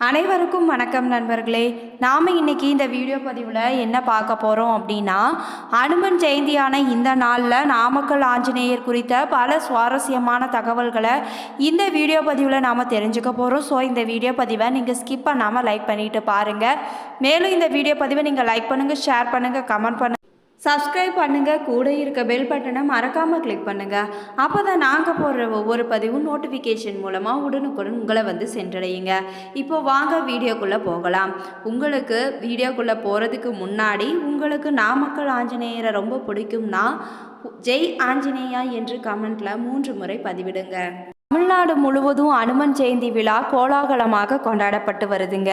அனைவருக்கும் வணக்கம் நண்பர்களே. நாம் இன்றைக்கி இந்த வீடியோ பதிவில் என்ன பார்க்க போகிறோம் அப்படின்னா அனுமன் ஜெயந்தியான இந்த நாளில் நாமக்கல் ஆஞ்சநேயர் குறித்த பல சுவாரஸ்யமான தகவல்களை இந்த வீடியோ பதிவில் நாம் தெரிஞ்சுக்க போகிறோம் ஸோ இந்த வீடியோ பதிவை நீங்கள் ஸ்கிப் பண்ணாமல் லைக் பண்ணிவிட்டு பாருங்கள் மேலும் இந்த வீடியோ பதிவை நீங்கள் லைக் பண்ணுங்கள் ஷேர் பண்ணுங்கள் கமெண்ட் பண்ணுங்கள் சப்ஸ்கிரைப் பண்ணுங்கள் கூட இருக்க பெல் பட்டனை மறக்காமல் கிளிக் பண்ணுங்கள் அப்போ தான் நாங்கள் போடுற ஒவ்வொரு பதிவும் நோட்டிஃபிகேஷன் மூலமாக உடனுக்குடன் உங்களை வந்து சென்றடையுங்க. இப்போ வாங்க வீடியோக்குள்ளே போகலாம். உங்களுக்கு வீடியோக்குள்ளே போகிறதுக்கு முன்னாடி உங்களுக்கு நாமக்கல் ஆஞ்சநேயரை ரொம்ப பிடிக்கும்னா ஜெய் ஆஞ்சநேயா என்று கமெண்ட்டில் மூன்று முறை பதிவிடுங்க. தமிழ்நாடு முழுவதும் அனுமன் ஜெயந்தி விழா கோலாகலமாக கொண்டாடப்பட்டு வருதுங்க.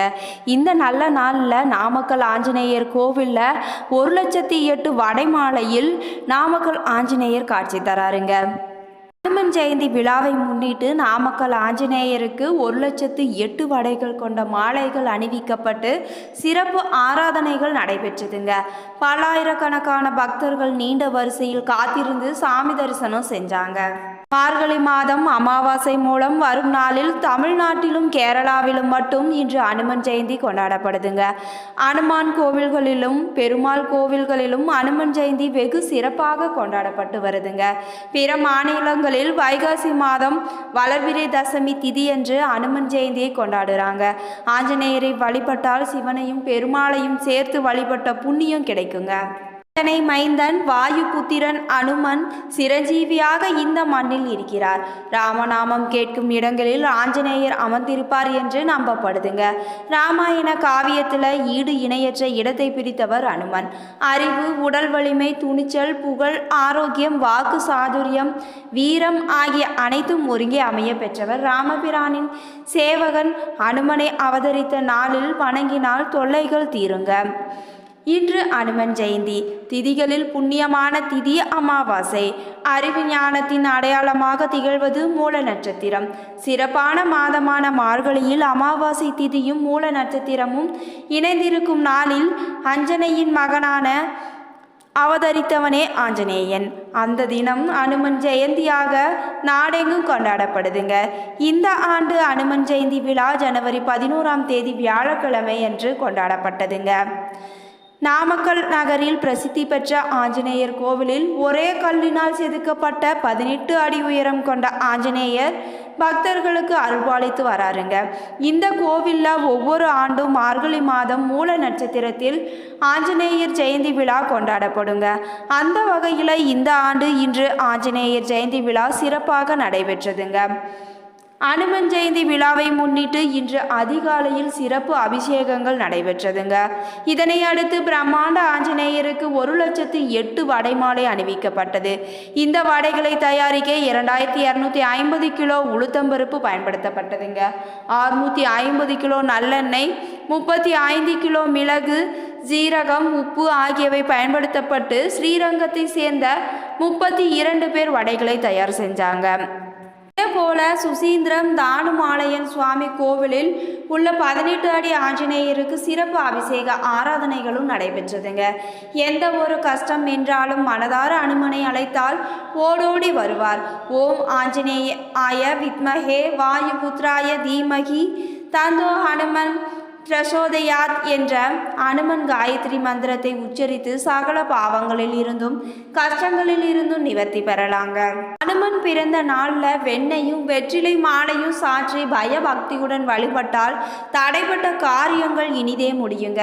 இந்த நல்ல நாளில் நாமக்கல் ஆஞ்சநேயர் கோவிலில் ஒரு லட்சத்தி எட்டு வடைமாலையில் நாமக்கல் ஆஞ்சநேயர் காட்சி தராருங்க. அனுமன் ஜெயந்தி விழாவை முன்னிட்டு நாமக்கல் ஆஞ்சநேயருக்கு ஒரு லட்சத்து எட்டு வடைகள் கொண்ட மாலைகள் அணிவிக்கப்பட்டு சிறப்பு ஆராதனைகள் நடைபெற்றதுங்க. பல்லாயிரக்கணக்கான பக்தர்கள் நீண்ட வரிசையில் காத்திருந்து சாமி தரிசனம் செஞ்சாங்க. மார்கழி மாதம் அமாவாசை மூலம் வரும் நாளில் தமிழ்நாட்டிலும் கேரளாவிலும் மட்டும் இன்று அனுமன் ஜெயந்தி கொண்டாடப்படுதுங்க. அனுமான் கோவில்களிலும் பெருமாள் கோவில்களிலும் அனுமன் ஜெயந்தி வெகு சிறப்பாக கொண்டாடப்பட்டு வருதுங்க. பிற மாநிலங்களில் வைகாசி மாதம் வளர்பிறை தசமி திதியன்று அனுமன் ஜெயந்தியை கொண்டாடுறாங்க. ஆஞ்சநேயரை வழிபட்டால் சிவனையும் பெருமாளையும் சேர்த்து வழிபட்ட புண்ணியம் கிடைக்குங்க. இதனை மைந்தன் வாயு புத்திரன் அனுமன் சிரஞ்சீவியாக இந்த மண்ணில் இருக்கிறார். ராமநாமம் கேட்கும் இடங்களில் ஆஞ்சநேயர் அமர்ந்திருப்பார் என்று நம்பப்படுதுங்க. ராமாயண காவியத்தில் ஈடு இணையற்ற இடத்தை பிடித்தவர் அனுமன். அறிவு உடல் வலிமை துணிச்சல் புகழ் ஆரோக்கியம் வாக்கு சாதுரியம் வீரம் ஆகிய அனைத்தும் ஒருங்கே அமைய பெற்றவர் ராமபிரானின் சேவகன். அனுமனை அவதரித்த நாளில் வணங்கினால் தொல்லைகள் தீருங்க. இன்று அனுமன் ஜெயந்தி. திதிகளில் புண்ணியமான திதி அமாவாசை. அறிவு ஞானத்தின் அடையாளமாக திகழ்வது மூல நட்சத்திரம். சிறப்பான மாதமான மார்கழியில் அமாவாசை திதியும் மூல நட்சத்திரமும் இணைந்திருக்கும் நாளில் அஞ்சனையின் மகனான அவதரித்தவனே ஆஞ்சநேயன். அந்த தினம் அனுமன் ஜெயந்தியாக நாடெங்கும் கொண்டாடப்படுதுங்க. இந்த ஆண்டு அனுமன் ஜெயந்தி விழா ஜனவரி பதினோராம் தேதி வியாழக்கிழமை அன்று கொண்டாடப்பட்டதுங்க. நாமக்கல் நகரில் பிரசித்தி பெற்ற ஆஞ்சநேயர் கோவிலில் ஒரே கல்லினால் செதுக்கப்பட்ட பதினெட்டு அடி உயரம் கொண்ட ஆஞ்சநேயர் பக்தர்களுக்கு அருள்பாலித்து வராருங்க. இந்த கோவிலில் ஒவ்வொரு ஆண்டும் மார்கழி மாதம் மூல நட்சத்திரத்தில் ஆஞ்சநேயர் ஜெயந்தி விழா கொண்டாடப்படுங்க. அந்த வகையில் இந்த ஆண்டு இன்று ஆஞ்சநேயர் ஜெயந்தி விழா சிறப்பாக நடைபெற்றதுங்க. அனுமன் ஜெயந்தி விழாவை முன்னிட்டு இன்று அதிகாலையில் சிறப்பு அபிஷேகங்கள் நடைபெற்றதுங்க. இதனை அடுத்து பிரம்மாண்ட ஆஞ்சநேயருக்கு ஒரு லட்சத்து எட்டு வடைமாலை அணிவிக்கப்பட்டது. இந்த வடைகளை தயாரிக்க இரண்டாயிரத்தி இரநூத்தி ஐம்பது கிலோ உளுத்தம்பருப்பு பயன்படுத்தப்பட்டதுங்க. ஆறுநூற்றி ஐம்பது கிலோ நல்லெண்ணெய் முப்பத்தி ஐந்து கிலோ மிளகு ஜீரகம் உப்பு ஆகியவை பயன்படுத்தப்பட்டு ஸ்ரீரங்கத்தை சேர்ந்த முப்பத்தி இரண்டு பேர் வடைகளை தயார் செஞ்சாங்க. போல சுசீந்திரம் தானுமாலயன் சுவாமி கோவிலில் உள்ள பதினெட்டு அடி ஆஞ்சநேயருக்கு சிறப்பு அபிஷேக ஆராதனைகளும் நடைபெற்றதுங்க. எந்த ஒரு கஷ்டம் என்றாலும் மனதார அனுமனை அழைத்தால் ஓடோடி வருவார். ஓம் ஆஞ்சநேய ஆய வித்மஹே வாயு புத்ராய தீமகி தந்தோ ஹனுமன் பிரசோதயாத் என்ற அனுமன் காயத்ரி மந்திரத்தை உச்சரித்து சகல பாவங்களில் இருந்தும் கஷ்டங்களில் இருந்தும் நிவர்த்தி பெறலாங்க. அனுமன் பிறந்த நாளில் வெண்ணையும் வெற்றிலை மாலையும் சாற்றி பயபக்தியுடன் வழிபட்டால் தடைப்பட்ட காரியங்கள் இனிதே முடியுங்க.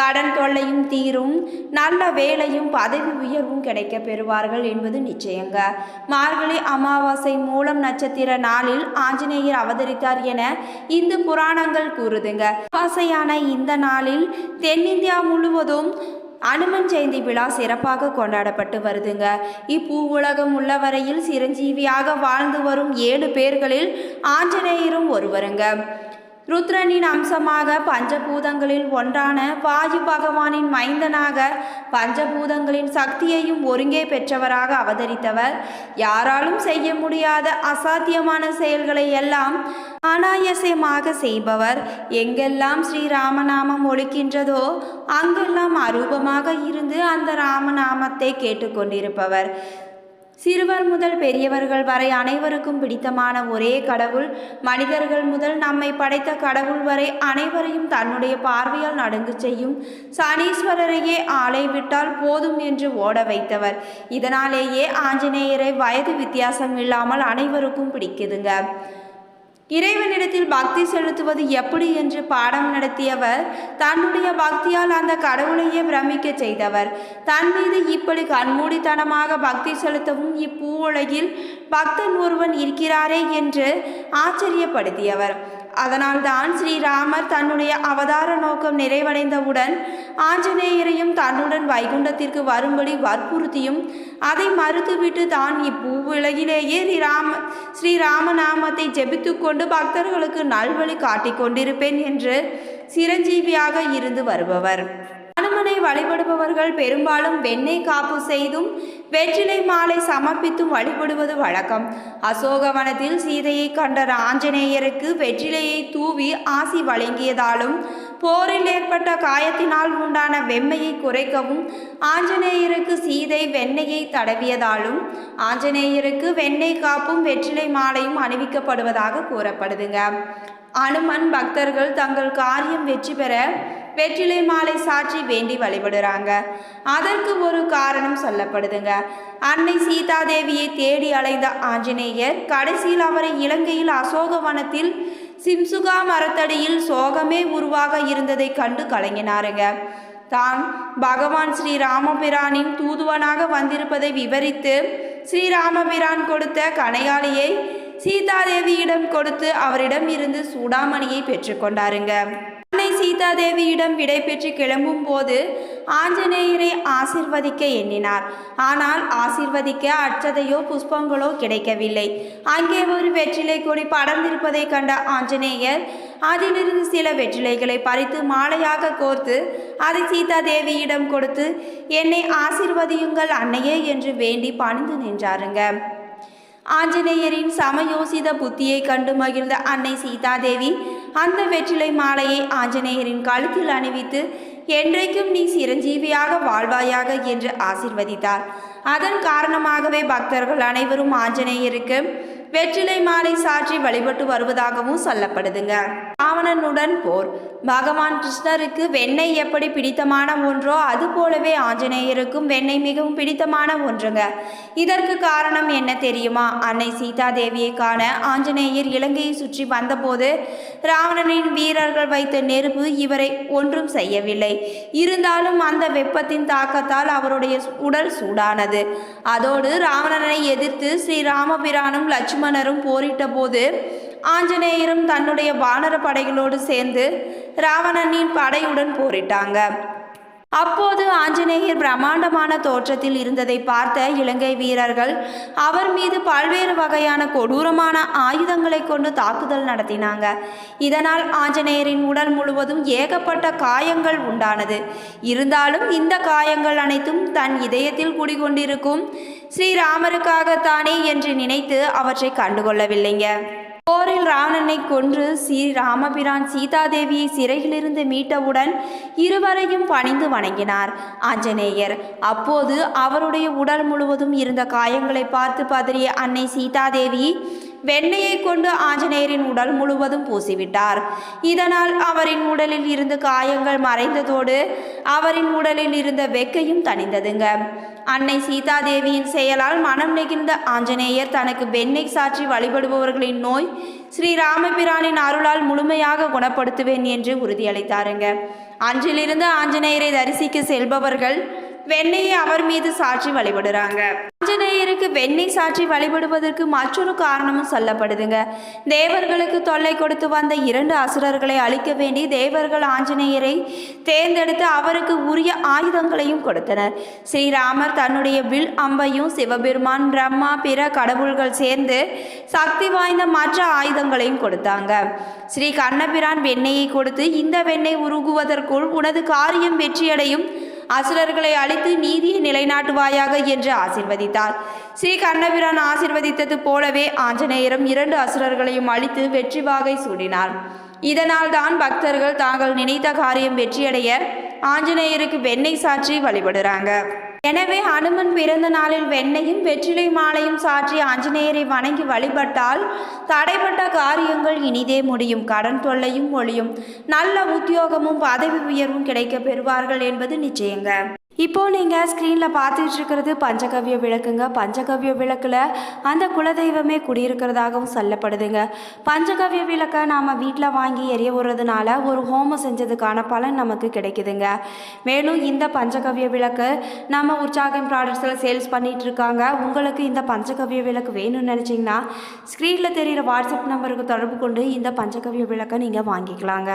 கடன் தொல்லையும் தீரும் நல்ல வேலையும் பதவி உயர்வும் கிடைக்க பெறுவார்கள் என்பது நிச்சயங்க. மார்கழி அமாவாசை மூலம் நட்சத்திர நாளில் ஆஞ்சநேயர் அவதரித்தார் என இந்து புராணங்கள் கூறுதுங்க. அமாவாசையான இந்த நாளில் தென்னிந்தியா முழுவதும் அனுமன் ஜெயந்தி விழா சிறப்பாக கொண்டாடப்பட்டு வருதுங்க. இப்பூ உலகம் உள்ளவரையில் சிரஞ்சீவியாக வாழ்ந்து வரும் ஏழு பேர்களில் ஆஞ்சநேயரும் ஒருவருங்க. ருத்ரனின் அம்சமாக பஞ்சபூதங்களில் ஒன்றான வாயு பகவானின் மைந்தனாக பஞ்சபூதங்களின் சக்தியையும் ஒருங்கே பெற்றவராக அவதரித்தவர். யாராலும் செய்ய முடியாத அசாத்தியமான செயல்களை எல்லாம் அனாயசமாக செய்பவர். எங்கெல்லாம் ஸ்ரீராமநாமம் ஒழிக்கின்றதோ அங்கெல்லாம் அரூபமாக இருந்து அந்த ராமநாமத்தை கேட்டுக்கொண்டிருப்பவர். சிறுவர் முதல் பெரியவர்கள் வரை அனைவருக்கும் பிடித்தமான ஒரே கடவுள். மனிதர்கள் முதல் நம்மை படைத்த கடவுள் வரை அனைவரையும் தன்னுடைய பார்வையால் நடுங்கு செய்யும். சனீஸ்வரரையே ஆளை விட்டால் போதும் என்று ஓட வைத்தவர். இதனாலேயே ஆஞ்சநேயரை வயது வித்தியாசம் இல்லாமல் அனைவருக்கும் பிடிக்குதுங்க. இறைவனிடத்தில் பக்தி செலுத்துவது எப்படி என்று பாடம் நடத்தியவர் தன்னுடைய பக்தியால் அந்த கடவுளையே பிரமிக்க செய்தவர். தன் மீது இப்படி கண்மூடித்தனமாக பக்தி செலுத்தவும் இப்பூவுலகில் பக்தன் ஒருவன் இருக்கிறாரே என்று ஆச்சரியப்படுத்தியவர். அதனால்தான் ஸ்ரீராமர் தன்னுடைய அவதார நோக்கம் நிறைவடைந்தவுடன் ஆஞ்சநேயரையும் தன்னுடன் வைகுண்டத்திற்கு வரும்படி வற்புறுத்தியும் அதை மறுத்துவிட்டு தான் இப்பூவுலகிலேயே ஸ்ரீராம ஸ்ரீராமநாமத்தை ஜெபித்து கொண்டு பக்தர்களுக்கு நல்வழி காட்டிக் கொண்டிருப்பேன் என்று சிரஞ்சீவியாக இருந்து வருபவர். அனுமனை வழிபடுபவர்கள் பெரும்பாலும் வெண்ணெய் காப்பு செய்தும் வெற்றிலை மாலை சமர்ப்பித்தும் வழிபடுவது வழக்கம். அசோகவனத்தில் சீதையை கண்ட ஆஞ்சநேயருக்கு வெற்றிலையை தூவி ஆசி வழங்கியதாலும் போரில் ஏற்பட்ட காயத்தினால் உண்டான வெம்மையை குறைக்கவும் ஆஞ்சநேயருக்கு சீதை வெண்ணெயை தடவியதாலும் ஆஞ்சநேயருக்கு வெண்ணெய் காப்பும் வெற்றிலை மாலையும் அணிவிக்கப்படுவதாக கூறப்படுதுங்க. அனுமன் பக்தர்கள் தங்கள் காரியம் வெற்றி பெற வெற்றிலை மாலை சாற்றி வேண்டி வழிபடுறாங்க. அதற்கு ஒரு காரணம் சொல்லப்படுதுங்க. அன்னை சீதாதேவியை தேடி அலைந்த ஆஞ்சநேயர் கடைசியில் அவரை இலங்கையில் அசோகவனத்தில் சிம்சுகா மரத்தடியில் சோகமே உருவாக இருந்ததை கண்டு கலங்கினாருங்க. தான் பகவான் ஸ்ரீ ராமபிரானின் தூதுவனாக வந்திருப்பதை விவரித்து ஸ்ரீராமபிரான் கொடுத்த கனையாளியை சீதாதேவியிடம் கொடுத்து அவரிடம் இருந்து சூடாமணியை பெற்றுக்கொண்டாருங்க அன்னை சீதாதேவியிடம் விடைபெற்று கிளம்பும் போது ஆஞ்சநேயரை ஆசிர்வதிக்க எண்ணினார். ஆனால் ஆசிர்வதிக்க அச்சதையோ புஷ்பங்களோ கிடைக்கவில்லை. அங்கே ஒரு வெற்றிலை கொடி படர்ந்திருப்பதை கண்ட ஆஞ்சநேயர் அதிலிருந்து சில வெற்றிலைகளை பறித்து மாலையாக கோர்த்து அதை சீதா தேவியிடம் கொடுத்து என்னை ஆசிர்வதியுங்கள் அன்னையே என்று வேண்டி பணிந்து நின்றாருங்க. ஆஞ்சநேயரின் சமயோசித புத்தியை கண்டு மகிழ்ந்த அன்னை சீதாதேவி அந்த வெற்றிலை மாலையை ஆஞ்சநேயரின் கழுத்தில் அணிவித்து என்றைக்கும் நீ சிரஞ்சீவியாக வாழ்வாயாக என்று ஆசிர்வதித்தார். அதன் காரணமாகவே பக்தர்கள் அனைவரும் ஆஞ்சநேயருக்கு வெற்றிலை மாலை சாற்றி வழிபட்டு வருவதாகவும் சொல்லப்படுதுங்க. ராவணனுடன் போர். பகவான் கிருஷ்ணருக்கு வெண்ணெய் எப்படி பிடித்தமான ஒன்றோ அது போலவே ஆஞ்சநேயருக்கும் வெண்ணெய் மிகவும் பிடித்தமான ஒன்றுங்க. இதற்கு காரணம் என்ன தெரியுமா? அன்னை சீதா தேவியை காண ஆஞ்சநேயர் இலங்கையை சுற்றி வந்தபோது ராவணனின் வீரர்கள் வைத்த நெருப்பு இவரை ஒன்றும் செய்யவில்லை. இருந்தாலும் அந்த வெப்பத்தின் தாக்கத்தால் அவருடைய உடல் சூடானது. அதோடு ராவணனை எதிர்த்து ஸ்ரீ ராமபிரானும் லட்சுமணரும் போரிட்ட போது ஆஞ்சநேயரும் தன்னுடைய வானர படைகளோடு சேர்ந்து ராவணனின் படையுடன் போரிட்டாங்க. அப்போது ஆஞ்சநேயர் பிரம்மாண்டமான தோற்றத்தில் இருந்ததை பார்த்த இலங்கை வீரர்கள் அவர் மீது பல்வேறு வகையான கொடூரமான ஆயுதங்களை கொண்டு தாக்குதல் நடத்தினாங்க. இதனால் ஆஞ்சநேயரின் உடல் முழுவதும் ஏகப்பட்ட காயங்கள் உண்டானது. இருந்தாலும் இந்த காயங்கள் அனைத்தும் தன் இதயத்தில் குடிகொண்டிருக்கும் ஸ்ரீராமருக்காகத்தானே என்று நினைத்து அவற்றை கண்டுகொள்ளவில்லைங்க. ராவணனை கொன்று ஸ்ரீ ராமபிரான் சீதாதேவியை சிறையிலிருந்து மீட்டவுடன் இருவரையும் பணிந்து வணங்கினார். ஆஞ்சநேயர் அப்போது அவருடைய உடல் முழுவதும் இருந்த காயங்களை பார்த்து பதறிய அன்னை சீதாதேவி வெண்ணெயை கொண்டு ஆஞ்சநேயரின் உடல் முழுவதும் பூசிவிட்டார். இதனால் அவரின் உடலில் இருந்து காயங்கள் மறைந்ததோடு அவரின் உடலில் இருந்த வெக்கையும் தணிந்ததுங்க. அன்னை சீதாதேவியின் செயலால் மனம் நெகிழ்ந்த ஆஞ்சநேயர் தனக்கு வெண்ணெய் சாற்றி வழிபடுபவர்களின் நோய் ஸ்ரீராமபிரானின் அருளால் முழுமையாக குணப்படுத்துவேன் என்று உறுதியளித்தாருங்க. அன்றிலிருந்து ஆஞ்சநேயரை தரிசிக்க செல்பவர்கள் வெண்ணெயை அவர் மீது சாட்சி வழிபடுறாங்க. ஆஞ்சநேயருக்கு வெண்ணெய் சாட்சி வழிபடுவதற்கு மற்றொரு காரணமும் சொல்லப்படுதுங்க. தேவர்களுக்கு தொல்லை கொடுத்து வந்த இரண்டு அசுரர்களை அழிக்க வேண்டி தேவர்கள் ஆஞ்சநேயரை தேர்ந்தெடுத்து அவருக்கு உரிய ஆயுதங்களையும் கொடுத்தனர். ஸ்ரீராமர் தன்னுடைய வில் அம்பையும் சிவபெருமான் பிரம்மா பிற கடவுள்கள் சேர்ந்து சக்தி வாய்ந்த மற்ற ஆயுதங்களையும் கொடுத்தாங்க. ஸ்ரீ கண்ணபிரான் வெண்ணெயை கொடுத்து இந்த வெண்ணெய் உருகுவதற்குள் உனது காரியம் வெற்றியடையும். அசுரர்களை அழித்து நீதியை நிலைநாட்டுவாயாக என்று ஆசிர்வதித்தார். ஸ்ரீ கண்ணபிரான் ஆசிர்வதித்தது போலவே ஆஞ்சநேயரும் இரண்டு அசுரர்களையும் அழித்து வெற்றி வாகை சூடினார். இதனால் தான் பக்தர்கள் தாங்கள் நினைத்த காரியம் வெற்றியடைய ஆஞ்சநேயருக்கு வெண்ணெய் சாற்றி வழிபடுறாங்க. எனவே அனுமன் பிறந்த நாளில் வெண்ணையும் வெற்றிலை மாலையும் சாற்றி ஆஞ்சநேயரை வணங்கி வழிபட்டால் தடைப்பட்ட காரியங்கள் இனிதே முடியும். கடன் தொல்லையும் ஒழியும். நல்ல உத்தியோகமும் பதவி உயர்வும் கிடைக்க பெறுவார்கள் என்பது நிச்சயங்க. இப்போ நீங்கள் ஸ்க்ரீனில் பார்த்துட்டு இருக்கிறது பஞ்சகவ்ய விளக்குங்க. பஞ்சகவ்ய விளக்கில் அந்த குலதெய்வமே குடியிருக்கிறதாகவும் சொல்லப்படுதுங்க. பஞ்சகவ்ய விளக்கை நாம் வீட்டில் வாங்கி எரிய விடுறதுனால ஒரு ஹோமம் செஞ்சதுக்கான பலன் நமக்கு கிடைக்குதுங்க. மேலும் இந்த பஞ்சகவ்ய விளக்கு நம்ம உற்சாகம் ப்ராடக்ட்ஸில் சேல்ஸ் பண்ணிகிட்டு இருக்காங்க உங்களுக்கு இந்த பஞ்சகவ்ய விளக்கு வேணும்னு நினச்சிங்கன்னா ஸ்க்ரீனில் தெரிகிற வாட்ஸ்அப் நம்பருக்கு தொடர்பு கொண்டு இந்த பஞ்சகவ்ய விளக்கை நீங்கள் வாங்கிக்கலாங்க.